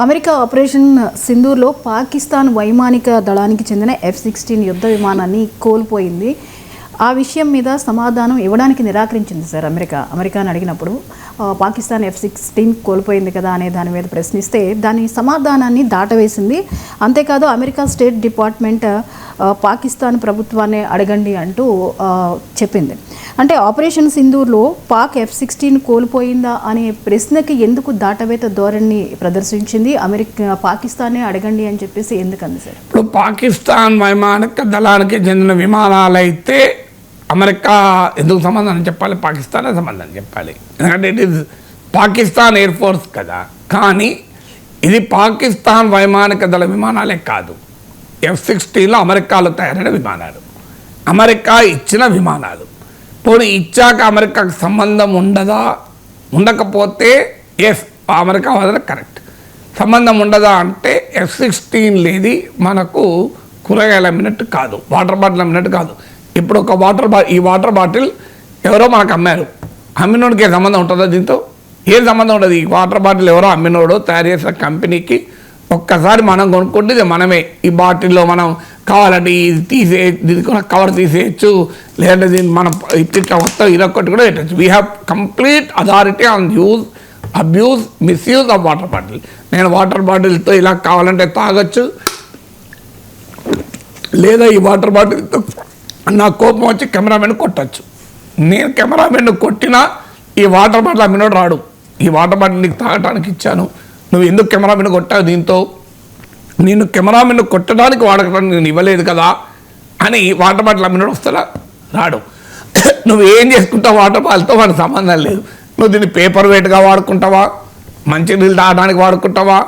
America operation సింధూర్లో Pakistan వైమానిక దళానికి చెందిన ఎఫ్ సిక్స్టీన్ యుద్ధ విమానాన్ని కోల్పోయింది. ఆ విషయం మీద సమాధానం ఇవ్వడానికి నిరాకరించింది సార్ అమెరికా. అమెరికాని అడిగినప్పుడు పాకిస్తాన్ ఎఫ్ సిక్స్టీన్ కోల్పోయింది కదా అనే దాని మీద ప్రశ్నిస్తే దాని సమాధానాన్ని దాటవేసింది. అంతేకాదు అమెరికా స్టేట్ డిపార్ట్మెంట్ పాకిస్తాన్ ప్రభుత్వాన్ని అడగండి అంటూ చెప్పింది. అంటే ఆపరేషన్ సింధూర్లో పాక్ ఎఫ్ సిక్స్టీన్ కోల్పోయిందా అనే ప్రశ్నకి ఎందుకు దాటవేత ధోరణి ప్రదర్శించింది? అమెరికా పాకిస్తానే అడగండి అని చెప్పేసి ఎందుకంది సార్? ఇప్పుడు పాకిస్తాన్ వైమానిక దళానికి చెందిన విమానాలైతే అమెరికా ఎందుకు సమాధానం చెప్పాలి? పాకిస్తానే సమాధానం చెప్పాలి. ఎందుకంటే it is Pakistan air force కదా. కానీ ఇది పాకిస్తాన్ వైమానిక దళ విమానాలే కాదు. ఎఫ్ సిక్స్టీన్లో అమెరికాలో తయారైన విమానాలు. అమెరికా ఇచ్చిన విమానాలు. పోనీ ఇచ్చాక అమెరికాకు సంబంధం ఉండదా? ఉండకపోతే ఎస్ అమెరికా వాదన కరెక్ట్ సంబంధం ఉండదా అంటే ఎఫ్ సిక్స్టీన్ లేది మనకు కూరగాయలు అమ్మినట్టు కాదు. వాటర్ బాటిల్ అమ్మినట్టు కాదు. ఇప్పుడు ఒక వాటర్ బా ఈ వాటర్ బాటిల్ ఎవరో మనకు అమ్మారు. అమ్మినోడికి ఏ సంబంధం ఉంటుందా దీంతో? ఏ సంబంధం ఉండదు. ఈ వాటర్ బాటిల్ ఎవరో అమ్మినోడో తయారు చేసిన కంపెనీకి ఒక్కసారి మనం కొనుక్కుంటే ఇది మనమే. ఈ బాటిల్లో మనం కావాలంటే ఇది తీసే దీనికి కూడా కవర్ తీసేయచ్చు. లేదంటే దీన్ని మనం ఇట్లా మొత్తం ఇదొక్కటి కూడా పెట్టచ్చు. We have complete authority on use abuse misuse of water bottle నేను వాటర్ బాటిల్తో ఇలా కావాలంటే తాగొచ్చు. లేదా ఈ వాటర్ బాటిల్తో నా కోపం వచ్చి కెమెరామెన్ కొట్టచ్చు. నేను కెమెరామెన్ కొట్టినా ఈ వాటర్ బాటిల్ అమ్మినోడు రాడు. ఈ వాటర్ బాటిల్ నీకు తాగటానికి ఇచ్చాను. నువ్వు ఎందుకు కెమెరామెన్ కొట్టావు దీంతో? నేను కెమెరామెన్ కొట్టడానికి వాడకడానికి నేను ఇవ్వలేదు కదా అని వాటర్ బాటిల్ అమ్మినోడు వస్తాడా రాడు. నువ్వు ఏం చేసుకుంటావు వాటర్ బాటిల్తో వాడికి సంబంధం లేదు. నువ్వు దీన్ని పేపర్ వెయిట్గా వాడుకుంటావా? మంచినీళ్ళు తాగడానికి వాడుకుంటావా?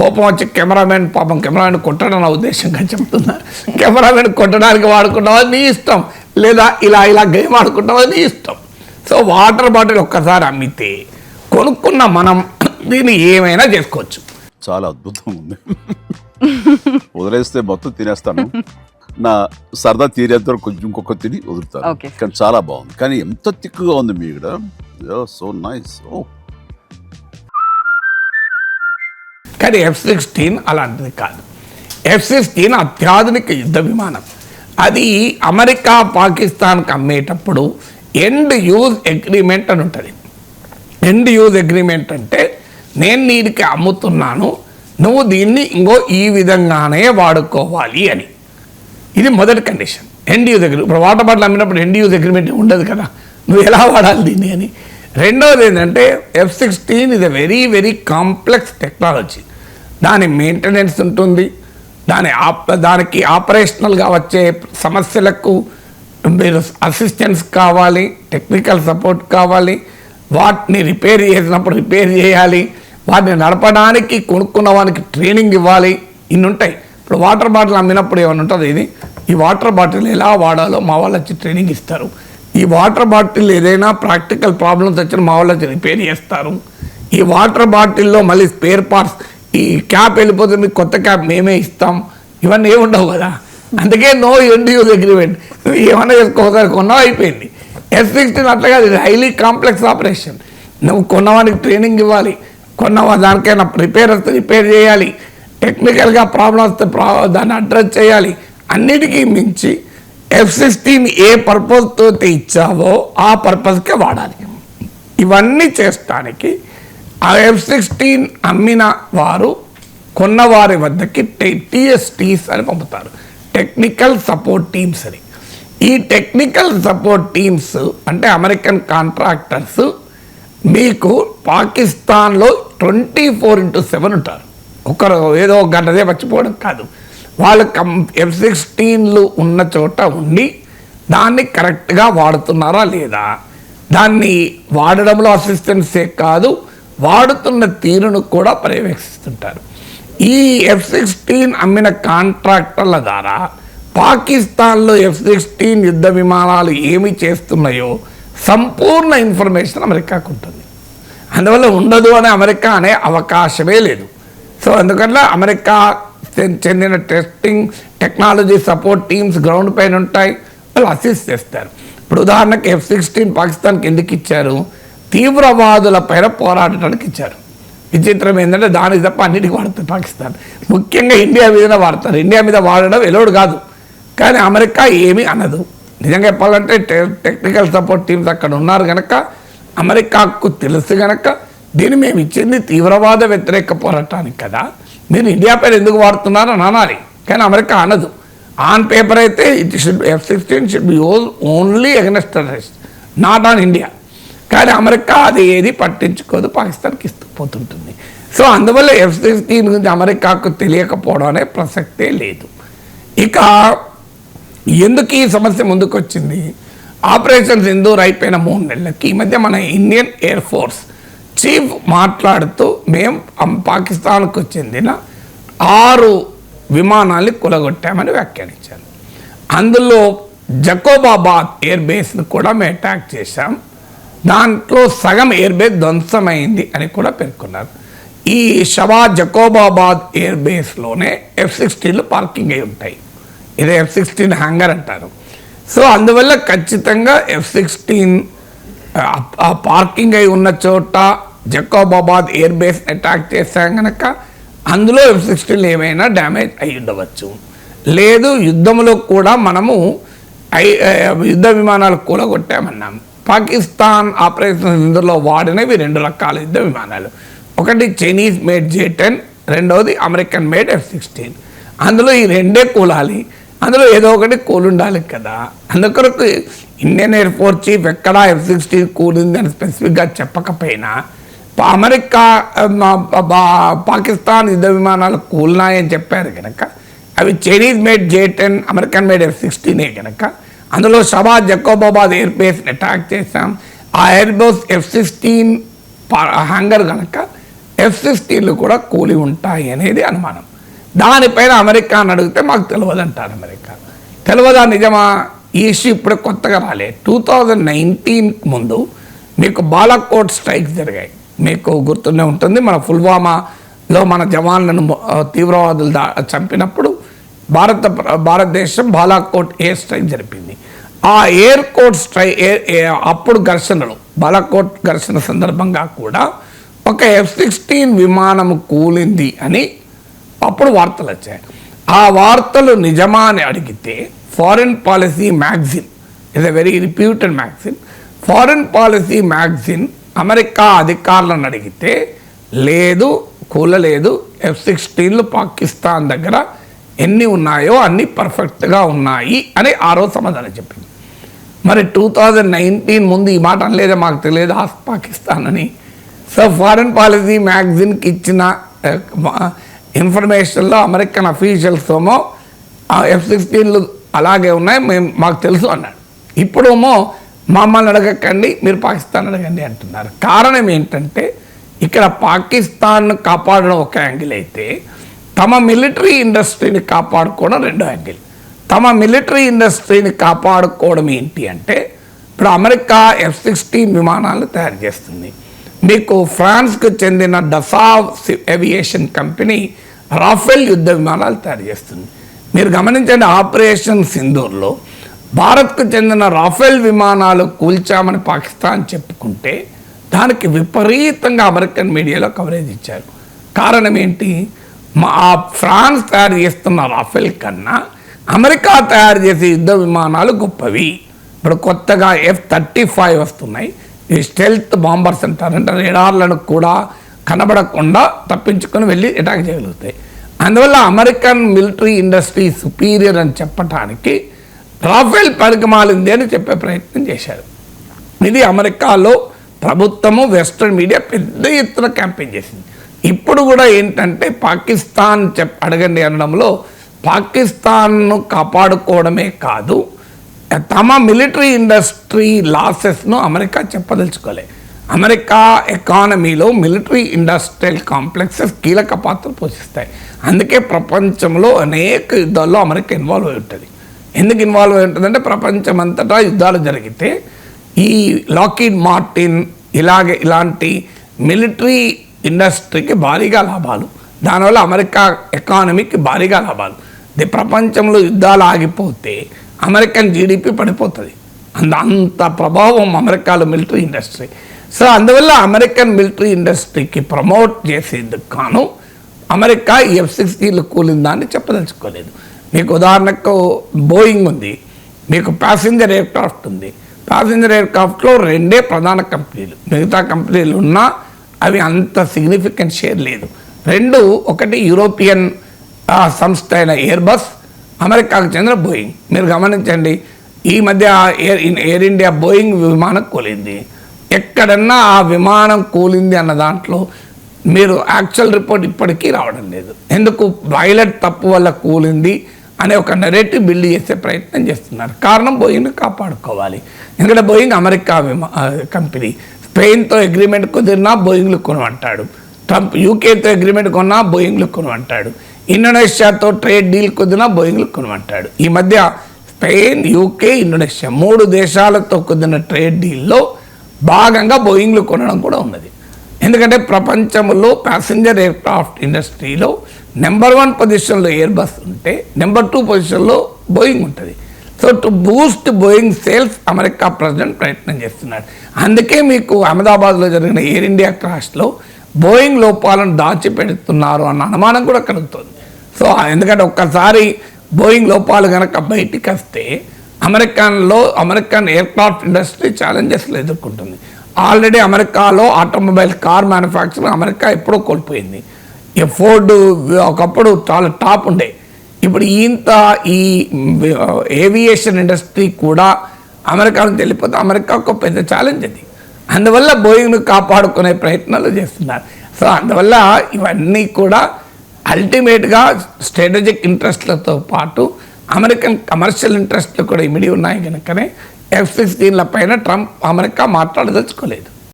కోపం వచ్చి కెమెరామెన్ పాపం కెమెరామెన్ కొట్టడం నా ఉద్దేశంగా చెప్తున్నా. కెమెరామెన్ కొట్టడానికి వాడుకుంటావా? నీ ఇష్టం. లేదా ఇలా ఇలా గేమ్ ఆడుకుంటావా? నీ ఇష్టం. సో వాటర్ బాటిల్ ఒక్కసారి అమ్మితే కొనుక్కున్న మనం దీన్ని ఏమైనా చేసుకోవచ్చు. చాలా అద్భుతంగా ఉంది. వదిలేస్తే మొత్తం తినేస్తాను. నా సరదా తీరేంత వరకు కొంచెం ఇంకొక తిని వదులుతాను. కానీ చాలా బాగుంది. కానీ ఎంత తిక్కుగా ఉంది మీ ఇక్కడ. సో నైస్ ఓ కానీ ఎఫ్ సిక్స్టీన్ అలాంటిది కాదు. ఎఫ్ సిక్స్టీన్ అత్యాధునిక యుద్ధ విమానం. అది అమెరికా పాకిస్తాన్కి అమ్మేటప్పుడు ఎండ్ యూజ్ అగ్రిమెంట్ అని ఉంటుంది. ఎండ్ యూజ్ అగ్రిమెంట్ అంటే నేను నీటికి అమ్ముతున్నాను నువ్వు దీన్ని ఇంకో ఈ విధంగానే వాడుకోవాలి అని. ఇది మొదటి కండిషన్ ఎండ్ యూజ్ అగ్రిమెంట్ ఇప్పుడు వాటర్ బాటిల్ అమ్మినప్పుడు ఎండ్ యూజ్ అగ్రిమెంట్ ఉండదు కదా. నువ్వు ఎలా వాడాలి దీన్ని అని. రెండవది ఏంటంటే ఎఫ్ సిక్స్టీన్ ఇది వెరీ వెరీ కాంప్లెక్స్ టెక్నాలజీ దాని మెయింటెనెన్స్ ఉంటుంది. దాని ఆప్ దానికి ఆపరేషనల్గా వచ్చే సమస్యలకు మీరు అసిస్టెన్స్ కావాలి టెక్నికల్ సపోర్ట్ కావాలి వాటిని రిపేర్ చేసినప్పుడు రిపేర్ చేయాలి వాటిని నడపడానికి కొనుక్కున్న వానికి ట్రైనింగ్ ఇవ్వాలి. ఇన్ని ఉంటాయి. ఇప్పుడు వాటర్ బాటిల్ అమ్మినప్పుడు ఏమైనా ఉంటుంది ఇది? ఈ వాటర్ బాటిల్ ఎలా వాడాలో మా వాళ్ళు వచ్చి ట్రైనింగ్ ఇస్తారు. ఈ వాటర్ బాటిల్ ఏదైనా ప్రాక్టికల్ ప్రాబ్లమ్స్ వచ్చిన మా వాళ్ళు వచ్చి రిపేర్ చేస్తారు. ఈ వాటర్ బాటిల్లో మళ్ళీ స్పేర్ పార్ట్స్ ఈ క్యాప్ వెళ్ళిపోతే మీకు కొత్త క్యాప్ మేమే ఇస్తాం. ఇవన్నీ ఏముండవు కదా? అందుకే నో ఎండ్ యూజ్ అగ్రిమెంట్ నువ్వు ఏమన్నా చేసుకోసారి కొన్నావు అయిపోయింది. ఎస్ సిక్స్టీన్ అట్లా కాదు ఇది హైలీ కాంప్లెక్స్ ఆపరేషన్ నువ్వు కొన్నవానికి ట్రైనింగ్ ఇవ్వాలి. కొన్నవా దానికైనా రిపేర్ వస్తే రిపేర్ చేయాలి. టెక్నికల్గా ప్రాబ్లం వస్తే ప్రా దాన్ని అడ్రస్ చేయాలి. అన్నిటికీ మించి ఎఫ్ సిక్స్టీన్ ఏ పర్పస్తో ఇచ్చావో ఆ పర్పస్కే వాడాలి. ఇవన్నీ చేస్తానికి ఆ ఎఫ్ సిక్స్టీన్ అమ్మిన వారు కొన్న వారి వద్దకి టీఎస్టీస్ అని పంపుతారు. టెక్నికల్ సపోర్ట్ టీమ్స్ అని. ఈ టెక్నికల్ సపోర్ట్ టీమ్స్ అంటే అమెరికన్ కాంట్రాక్టర్స్ మీకు పాకిస్తాన్లో ట్వంటీ ఫోర్ ఇంటూ సెవెన్ ఉంటారు. ఒకరు ఏదో గంటదే మర్చిపోవడం కాదు. వాళ్ళు కం ఎఫ్ సిక్స్టీన్లు ఉన్న చోట ఉండి దాన్ని కరెక్ట్గా వాడుతున్నారా లేదా? దాన్ని వాడడంలో అసిస్టెన్సే కాదు. వాడుతున్న తీరును కూడా పర్యవేక్షిస్తుంటారు. ఈ ఎఫ్ సిక్స్టీన్ అమ్మిన కాంట్రాక్టర్ల ద్వారా పాకిస్తాన్లో ఎఫ్ సిక్స్టీన్ యుద్ధ విమానాలు ఏమి చేస్తున్నాయో సంపూర్ణ ఇన్ఫర్మేషన్ అమెరికాకు ఉంటుంది. అందువల్ల ఉండదు అనే అమెరికా అనే అవకాశమే లేదు. సో అందుకని అమెరికా చెందిన testing technology support teams ground పైన ఉంటాయి. వాళ్ళు అసిస్ట్ చేస్తారు. ఇప్పుడు ఉదాహరణకు ఎఫ్ సిక్స్టీన్ పాకిస్తాన్కి ఎందుకు ఇచ్చారు? తీవ్రవాదుల పైన పోరాడటానికి ఇచ్చారు. విచిత్రం ఏంటంటే దానికి తప్ప అన్నిటికీ వాడుతుంది పాకిస్తాన్. ముఖ్యంగా ఇండియా మీదనే వాడతారు. ఇండియా మీద వాడడం ఎలోడు కాదు. కానీ అమెరికా ఏమీ అనదు. నిజంగా చెప్పాలంటే టెక్నికల్ సపోర్ట్ టీమ్స్ అక్కడ ఉన్నారు కనుక అమెరికాకు తెలుసు కనుక దీన్ని మేము ఇచ్చింది తీవ్రవాద వ్యతిరేక పోరాటానికి కదా. మీరు ఇండియా పేరు ఎందుకు వాడుతున్నారో అనాలి. కానీ అమెరికా అనదు. ఆన్ పేపర్ అయితే it should F sixteen should be use only against terrorist not on India. కానీ అమెరికా అది ఏది పట్టించుకోదు పాకిస్తాన్కి ఇస్తూ పోతుంటుంది. సో అందువల్ల ఎఫ్ సిక్స్టీన్ గురించి అమెరికాకు తెలియకపోవడం అనే ప్రసక్తే లేదు. ఇక ఎందుకు ఈ సమస్య ముందుకొచ్చింది? ఆపరేషన్స్ ఆపరేషన్ సింధూర్ అయిపోయిన మూడు నెలలకి ఈ మధ్య మన ఇండియన్ ఎయిర్ ఫోర్స్ చీఫ్ మాట్లాడుతూ మేము పాకిస్తాన్కు చెందిన ఆరు విమానాల్ని కూలగొట్టామని వ్యాఖ్యానించారు. అందులో జకోబాబాద్ ఎయిర్ బేస్ను కూడా మేము అటాక్ చేశాం. దాంట్లో సగం ఎయిర్ బేస్ ధ్వంసమైంది అని కూడా పేర్కొన్నారు. ఈ షవా జకోబాబాద్ ఎయిర్ బేస్లోనే ఎఫ్ సిక్స్టీన్లు పార్కింగ్ అయి ఉంటాయి. ఇదే ఎఫ్ సిక్స్టీన్ హ్యాంగర్ అంటారు. సో అందువల్ల ఖచ్చితంగా ఎఫ్ సిక్స్టీన్ ఆ పార్కింగ్ అయి ఉన్న చోట జకోబాబాద్ ఎయిర్ బేస్ అటాక్ చేశాం కనుక అందులో ఎఫ్ సిక్స్టీన్లు ఏమైనా డ్యామేజ్ అయి ఉండవచ్చు. లేదు యుద్ధంలో కూడా మనము ఐ యుద్ధ విమానాలు కూలగొట్టామన్నాం. పాకిస్తాన్ ఆపరేషన్ ఇందులో వాడినవి రెండు రకాల యుద్ధ విమానాలు. ఒకటి చైనీస్ మేడ్ జే టెన్ రెండవది అమెరికన్ మేడ్ ఎఫ్ సిక్స్టీన్. అందులో ఈ రెండే కూలాలి. అందులో ఏదో ఒకటి కూలుండాలి కదా. అందుకొరకు ఇండియన్ ఎయిర్ ఫోర్స్ చీఫ్ ఎక్కడ ఎఫ్ సిక్స్టీన్ కూలింది అని స్పెసిఫిక్గా చెప్పకపోయినా అమెరికా బా- పాకిస్తాన్ యుద్ధ విమానాలు కూలినాయని చెప్పారు కనుక అవి Chinese made J ten American made F సిక్స్టీనే కనుక అందులో షబాద్ జకోబాబాద్ ఎయిర్ బేస్ని అటాక్ చేశాం. ఆ air base F sixteen hangar కనుక ఎఫ్ సిక్స్టీన్లు కూడా కూలి ఉంటాయి అనేది అనుమానం. దానిపైన అమెరికా అని అడిగితే మాకు తెలియదు అంటారు అమెరికా. తెలియదా నిజమా? ఈ ఇష్యూ ఇప్పుడు కొత్తగా రాలే. టూ థౌజండ్ నైన్టీన్ ముందు మీకు బాలాకోట్ స్ట్రైక్స్ జరిగాయి. మీకు గుర్తుండే ఉంటుంది మన పుల్వామాలో మన జవాన్లను తీవ్రవాదులు దా చంపినప్పుడు భారత భారతదేశం బాలాకోట్ ఎయిర్ స్ట్రైక్ జరిపింది. ఆ ఎయిర్ కోట్ స్ట్రై ఏ- అప్పుడు ఘర్షణలు బాలాకోట్ ఘర్షణ సందర్భంగా కూడా ఒక ఎఫ్ సిక్స్టీన్ విమానం కూలింది అని అప్పుడు వార్తలు వచ్చాయి. ఆ వార్తలు నిజమా అని అడిగితే foreign policy magazine is a very reputed magazine foreign policy magazine America అధికారులను అడిగితే లేదు కూలలేదు ఎఫ్ సిక్స్టీన్లు పాకిస్తాన్ దగ్గర ఎన్ని ఉన్నాయో అన్ని పర్ఫెక్ట్గా ఉన్నాయి అని ఆ రోజు సమాధానం చెప్పింది. మరి టూ థౌజండ్ నైన్టీన్ ముందు ఈ మాట అనలేదే? మాకు తెలియదు. ఆ పాకిస్తాన్ అని సో ఫారెన్ పాలసీ మ్యాగజిన్కి ఇచ్చిన ఇన్ఫర్మేషన్లో అమెరికన్ అఫీషియల్స్తోమో ఎఫ్ సిక్స్టీన్లు అలాగే ఉన్నాయి. మేము మాకు తెలుసు అన్నాడు. ఇప్పుడేమో మమ్మల్ని అడగకండి మీరు పాకిస్తాన్ అడగండి అంటున్నారు. కారణం ఏంటంటే ఇక్కడ పాకిస్తాన్ను కాపాడడం ఒక యాంగిల్ అయితే తమ మిలిటరీ ఇండస్ట్రీని కాపాడుకోవడం రెండో యాంగిల్. తమ మిలిటరీ ఇండస్ట్రీని కాపాడుకోవడం ఏంటి అంటే ఇప్పుడు అమెరికా ఎఫ్ సిక్స్టీన్ విమానాలు తయారు చేస్తుంది. మీకు ఫ్రాన్స్కు చెందిన డసావ్ ఏవియేషన్ కంపెనీ రాఫెల్ యుద్ధ విమానాలు తయారు చేస్తుంది. మీరు గమనించండి ఆపరేషన్ సింధూర్లో భారత్కు చెందిన రాఫెల్ విమానాలు కూల్చామని పాకిస్తాన్ చెప్పుకుంటే దానికి విపరీతంగా అమెరికన్ మీడియాలో కవరేజ్ ఇచ్చారు. కారణం ఏంటి? మా ఫ్రాన్స్ తయారు చేస్తున్న రాఫెల్ కన్నా అమెరికా తయారు చేసే యుద్ధ విమానాలు గొప్పవి. ఇప్పుడు కొత్తగా ఎఫ్ థర్టీ ఫైవ్ వస్తున్నాయి. ఈ స్టెల్త్ బాంబర్స్ అంటారు. అంటే రేడార్లను కూడా కనబడకుండా తప్పించుకొని వెళ్ళి అటాక్ చేయగలుగుతాయి. అందువల్ల అమెరికన్ మిలిటరీ ఇండస్ట్రీ సుపీరియర్ అని చెప్పటానికి రాఫెల్ పరిగమాలింది అని చెప్పే ప్రయత్నం చేశారు. ఇది అమెరికాలో ప్రభుత్వము వెస్ట్రన్ మీడియా పెద్ద ఎత్తున క్యాంపెయిన్ చేసింది. ఇప్పుడు కూడా ఏంటంటే పాకిస్తాన్ చెప్ అడగండి అనడంలో పాకిస్తాన్ను కాపాడుకోవడమే కాదు తమ మిలిటరీ ఇండస్ట్రీ లాసెస్ను అమెరికా చెప్పదలుచుకోలే. అమెరికా ఎకానమీలో మిలిటరీ ఇండస్ట్రియల్ కాంప్లెక్సెస్ కీలక పాత్ర పోషిస్తాయి. అందుకే ప్రపంచంలో అనేక యుద్ధాల్లో అమెరికా ఇన్వాల్వ్ అయి ఉంటుంది. ఎందుకు ఇన్వాల్వ్ అయి ఉంటుందంటే ప్రపంచమంతటా యుద్ధాలు జరిగితే ఈ లాకీడ్ మార్టిన్ ఇలాగే ఇలాంటి మిలిటరీ ఇండస్ట్రీకి భారీగా లాభాలు. దానివల్ల అమెరికా ఎకానమీకి భారీగా లాభాలు. ఇది ప్రపంచంలో యుద్ధాలు ఆగిపోతే అమెరికన్ జీడిపి పడిపోతుంది. అంత అంత ప్రభావం అమెరికాలో మిలిటరీ ఇండస్ట్రీ. సో అందువల్ల అమెరికన్ మిలిటరీ ఇండస్ట్రీకి ప్రమోట్ చేసేందుకు కాను అమెరికా ఈ ఎఫ్ సిక్స్టీలు కూలిందా అని చెప్పదలుచుకోలేదు. మీకు ఉదాహరణకు బోయింగ్ ఉంది. మీకు ప్యాసింజర్ ఎయిర్క్రాఫ్ట్ ఉంది. ప్యాసింజర్ ఎయిర్క్రాఫ్ట్లో రెండే ప్రధాన కంపెనీలు. మిగతా కంపెనీలు ఉన్నా అవి అంత సిగ్నిఫికెంట్ షేర్ లేదు. రెండు ఒకటి యూరోపియన్ సంస్థ అయిన ఎయిర్ బస్ అమెరికాకు చెందిన బోయింగ్ మీరు గమనించండి ఈ మధ్య ఎయిర్ ఎయిర్ ఇండియా బోయింగ్ విమానం కూలింది. ఎక్కడన్నా ఆ విమానం కూలింది అన్న దాంట్లో మీరు యాక్చువల్ రిపోర్ట్ ఇప్పటికీ రావడం లేదు. ఎందుకు? పైలట్ తప్పు వల్ల కూలింది అనే ఒక నెరేటివ్ బిల్డ్ చేసే ప్రయత్నం చేస్తున్నారు. కారణం బోయింగ్ని కాపాడుకోవాలి. ఎందుకంటే బోయింగ్ అమెరికా విమా కంపెనీ. స్పెయిన్తో అగ్రిమెంట్ కుదిరినా బోయింగ్లు కొనమంటాడు ట్రంప్ యూకేతో అగ్రిమెంట్ కొన్నా బోయింగ్లు కొనమంటాడు ఇండోనేషియాతో ట్రేడ్ డీల్ కుదిరినా బోయింగ్లు కొనమంటాడు ఈ మధ్య స్పెయిన్ యూకే ఇండోనేషియా మూడు దేశాలతో కుదిరిన ట్రేడ్ డీల్లో భాగంగా బోయింగ్లు కొనడం కూడా ఉన్నది. ఎందుకంటే ప్రపంచంలో ప్యాసింజర్ ఎయిర్క్రాఫ్ట్ ఇండస్ట్రీలో నెంబర్ వన్ పొజిషన్లో ఎయిర్ బస్ ఉంటే నెంబర్ టూ పొజిషన్లో బోయింగ్ ఉంటుంది. So to boost Boeing sales America president ప్రయత్నం చేస్తున్నాడు. అందుకే మీకు అహ్మదాబాద్లో జరిగిన ఎయిర్ ఇండియా క్రాష్లో బోయింగ్ లోపాలను దాచిపెడుతున్నారు అన్న అనుమానం కూడా కలుగుతుంది సో ఎందుకంటే ఒక్కసారి బోయింగ్ లోపాలు కనుక బయటికి వస్తే అమెరికన్లో అమెరికన్ ఎయిర్క్రాఫ్ట్ ఇండస్ట్రీ ఛాలెంజెస్లు ఎదుర్కొంటుంది. ఆల్రెడీ అమెరికాలో ఆటోమొబైల్ కార్ మ్యానుఫ్యాక్చరింగ్ అమెరికా ఎప్పుడో కోల్పోయింది. ఈ ఫోర్డ్ ఒకప్పుడు చాలా టాప్ ఉండే. ఇప్పుడు ఇంత ఈ ఏవియేషన్ ఇండస్ట్రీ కూడా అమెరికా తెలిపితే అమెరికా ఒక పెద్ద ఛాలెంజ్ అది. అందువల్ల బోయింగ్ను కాపాడుకునే ప్రయత్నాలు చేస్తున్నారు. సో అందువల్ల ఇవన్నీ కూడా అల్టిమేట్గా స్ట్రాటజిక్ ఇంట్రెస్ట్లతో పాటు అమెరికన్ కమర్షియల్ ఇంట్రెస్ట్లు కూడా ఇమిడి ఉన్నాయి కనుకనే ఎఫ్ సిక్స్టీన్ల పైన ట్రంప్ అమెరికా మాట్లాడదలుచుకోలేదు.